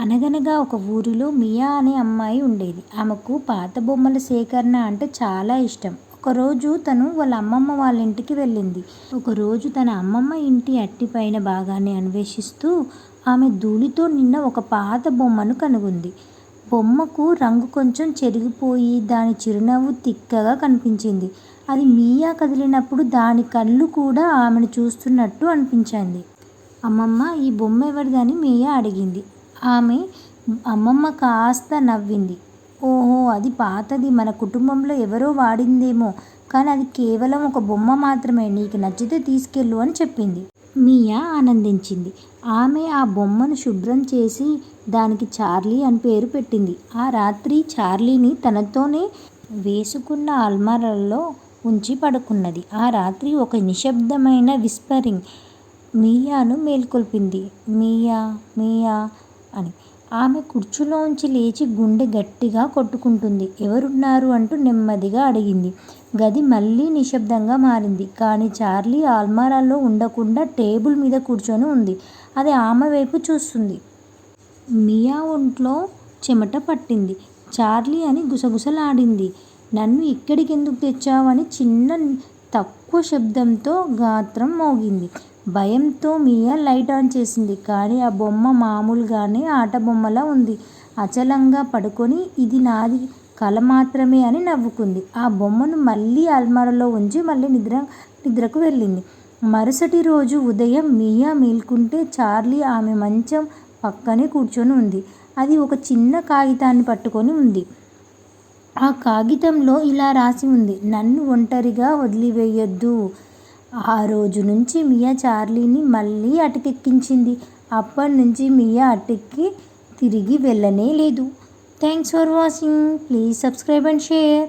అనగనగా ఒక ఊరిలో మియా అనే అమ్మాయి ఉండేది. ఆమెకు పాత బొమ్మల సేకరణ అంటే చాలా ఇష్టం. ఒకరోజు తను వాళ్ళ అమ్మమ్మ వాళ్ళ ఇంటికి వెళ్ళింది. ఒకరోజు తన అమ్మమ్మ ఇంటి అట్టిపైన భాగాన్ని అన్వేషిస్తూ ఆమె ధూళితో నిన్న ఒక పాత బొమ్మను కనుగొంది. బొమ్మకు రంగు కొంచెం చెరిగిపోయి దాని చిరునవ్వు తిక్కగా కనిపించింది. అది మియా కదిలినప్పుడు దాని కళ్ళు కూడా ఆమెను చూస్తున్నట్టు అనిపించింది. అమ్మమ్మ ఈ బొమ్మ ఎవరిదని మియా అడిగింది. ఆమె అమ్మమ్మ కాస్త నవ్వింది. ఓహో! అది పాతది. మన కుటుంబంలో ఎవరో వాడిందేమో. కానీ అది కేవలం ఒక బొమ్మ మాత్రమే. నీకు నచ్చితే తీసుకెళ్ళు అని చెప్పింది. మియా ఆనందించింది. ఆమె ఆ బొమ్మను శుభ్రం చేసి దానికి చార్లీ అని పేరు పెట్టింది. ఆ రాత్రి చార్లీని తనతోనే వేసుకున్న అల్మారాల్లో ఉంచి పడుకున్నది. ఆ రాత్రి ఒక నిశ్శబ్దమైన విస్పరింగ్ మియాను మేల్కొల్పింది. మియా! మియా! అని. ఆమె కుర్చీలోంచి లేచి గుండె గట్టిగా కొట్టుకుంటుంది ఎవరున్నారు? అంటూ నెమ్మదిగా అడిగింది. గది మళ్ళీ నిశ్శబ్దంగా మారింది. కానీ చార్లీ అల్మారాలో ఉండకుండా టేబుల్ మీద కూర్చొని ఉంది. అది ఆమె వైపు చూస్తుంది మియా ఒంట్లో చెమట పట్టింది. చార్లీ అని గుసగుసలాడింది. నన్ను ఇక్కడికి ఎందుకు అని చిన్న తక్కువ శబ్దంతో గాత్రం మోగింది. భయంతో మియా లైట్ ఆన్ చేసింది. కానీ ఆ బొమ్మ మామూలుగానే ఆటబొమ్మలా ఉంది. అచలంగా పడుకొని ఇది నాది కల మాత్రమే అని నవ్వుకుంది. ఆ బొమ్మను మళ్ళీ అల్మారలో ఉంచి మళ్ళీ నిద్ర నిద్రకు వెళ్ళింది. మరుసటి రోజు ఉదయం మియా మేల్కుంటే చార్లీ ఆమె మంచం పక్కనే కూర్చొని ఉంది. అది ఒక చిన్న కాగితాన్ని పట్టుకొని ఉంది. ఆ కాగితంలో ఇలా రాసి ఉంది. నన్ను ఒంటరిగా వదిలివేయొద్దు ఆ రోజు నుంచి మియా చార్లీని మళ్ళీ అటకెక్కించింది. అప్పటి నుంచి మియా అటెక్కి తిరిగి వెళ్ళనే లేదు thanks for watching. Please subscribe and share